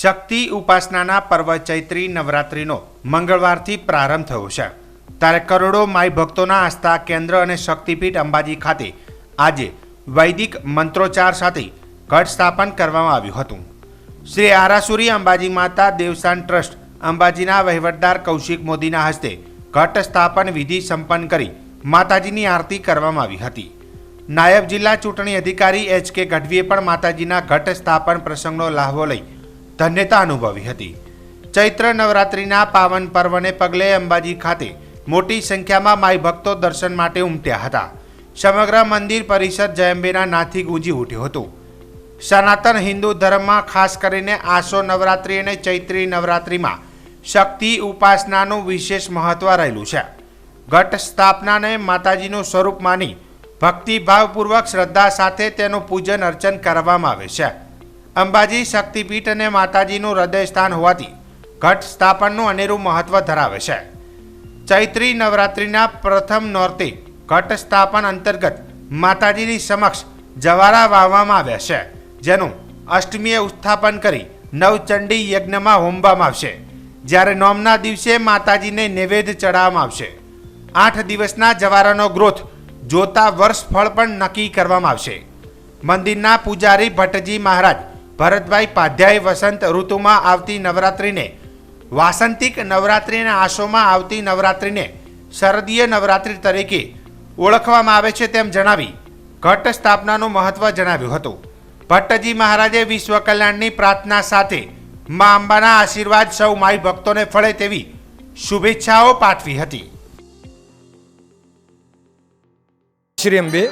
શક્તિ ઉપાસનાના પર્વ ચૈત્રી નવરાત્રિનો મંગળવારથી પ્રારંભ થયો છે. ત્યારે કરોડો માઈ ભક્તોના આસ્થા કેન્દ્ર અને શક્તિપીઠ અંબાજી ખાતે આજે વૈદિક મંત્રોચ્ચાર સાથે ઘટ સ્થાપન કરવામાં આવ્યું હતું. શ્રી આરાસુરી અંબાજી માતા દેવસાન ટ્રસ્ટ અંબાજીના વહીવટદાર કૌશિક મોદીના હસ્તે ઘટ સ્થાપન વિધિ સંપન્ન કરી માતાજીની આરતી કરવામાં આવી હતી. નાયબ જિલ્લા ચૂંટણી અધિકારી એચ કે ગઢવીએ પણ માતાજીના ઘટ સ્થાપન પ્રસંગનો લાહવો લઈ ધન્યતા અનુભવી હતી. ચૈત્ર નવરાત્રિના પાવન પર્વને પગલે અંબાજી ખાતે મોટી સંખ્યામાં માઈ ભક્તો દર્શન માટે ઉમટ્યા હતા. સમગ્ર મંદિર પરિસર જયંબેના નાથી ગુંજી ઉઠ્યું હતું. સનાતન હિન્દુ ધર્મમાં ખાસ કરીને આસો નવરાત્રિ અને ચૈત્રી નવરાત્રિમાં શક્તિ, ઉપાસનાનું વિશેષ મહત્વ રહેલું છે. ઘટ સ્થાપનાને માતાજીનું સ્વરૂપ માની ભક્તિભાવપૂર્વક શ્રદ્ધા સાથે તેનું પૂજન અર્ચન કરવામાં આવે છે. અંબાજી શક્તિપીઠ અને માતાજીનું હૃદય સ્થાન હોવાથી ઘટ સ્થાપનનું અનેરું મહત્વ ધરાવે છે. ચૈત્રી નવરાત્રિના પ્રથમ નોરતે ઘટ સ્થાપન અંતર્ગત માતાજીની સમક્ષ જવારા વાવવામાં આવ્યા છે, જેનું અષ્ટમીએ ઉત્થાપન કરી નવચંડી યજ્ઞમાં હોમવામાં આવશે. જ્યારે નોમના દિવસે માતાજીને નૈવેદ્ય ચડાવવામાં આવશે. આઠ દિવસના જવારાનો ગ્રોથ જોતા વર્ષ ફળ પણ નક્કી કરવામાં આવશે. મંદિરના પૂજારી ભટ્ટજી મહારાજ ભરતભાઈ પાધ્યાય વસંત ઋતુમાં આવતી નવરાત્રિને, વાસંતિક નવરાત્રિના આશોમાં આવતી નવરાત્રિને શરદીય નવરાત્રિ તરીકે ઓળખવામાં આવે છે તેમ જણાવી ઘટ સ્થાપનાનું મહત્વ જણાવ્યું હતું. ભટ્ટજી મહારાજે વિશ્વ કલ્યાણની પ્રાર્થના સાથે મા અંબાના આશીર્વાદ સૌ માઈ ભક્તોને ફળે તેવી શુભેચ્છાઓ પાઠવી હતી. શ્રી અંબે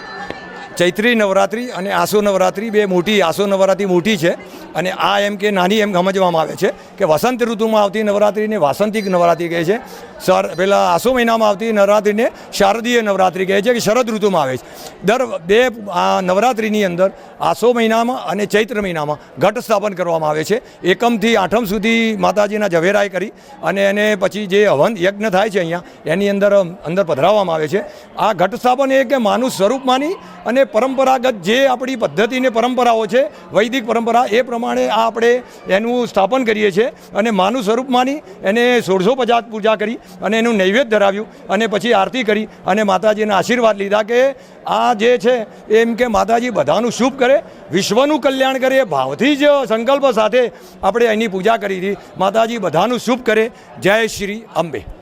ચૈત્રી નવરાત્રિ અને આસો નવરાત્રિ બે મોટી, આસો નવરાત્રિ મોટી છે અને આ એમ કે નાની એમ સમજવામાં આવે છે કે વસંત ઋતુમાં આવતી નવરાત્રિને વાસંતિક નવરાત્રિ કહે છે. સર, પેલા આસો મહિનામાં આવતી નવરાત્રિને શારદીય નવરાત્રિ કહે છે કે શરદ ઋતુમાં આવે છે. દર બે, આ નવરાત્રિની અંદર આસો મહિનામાં અને ચૈત્ર મહિનામાં ઘટ સ્થાપન કરવામાં આવે છે. એકમથી આઠમ સુધી માતાજીના ઝવેરાય કરી અને એને પછી જે હવન યજ્ઞ થાય છે અહીંયા, એની અંદર અંદર પધરાવવામાં આવે છે. આ ઘટ સ્થાપન એ કે માનું સ્વરૂપ માની અને પરંપરાગત જે આપણી પદ્ધતિને પરંપરાઓ છે, વૈદિક પરંપરા, એ પ્રમાણે આ આપણે એનું સ્થાપન કરીએ છીએ અને માનું સ્વરૂપ માની એને સોળસો પચાસ પૂજા કરી અને એનું નૈવેદ્ય ધરાવ્યું અને પછી આરતી કરી અને માતાજીના આશીર્વાદ લીધા કે આ જે છે, એમ કે માતાજી બધાનું શુભ કરે, વિશ્વનું કલ્યાણ કરે, ભાવથી જ સંકલ્પ સાથે આપણે એની પૂજા કરી હતી. માતાજી બધાનું શુભ કરે. જય શ્રી અંબે.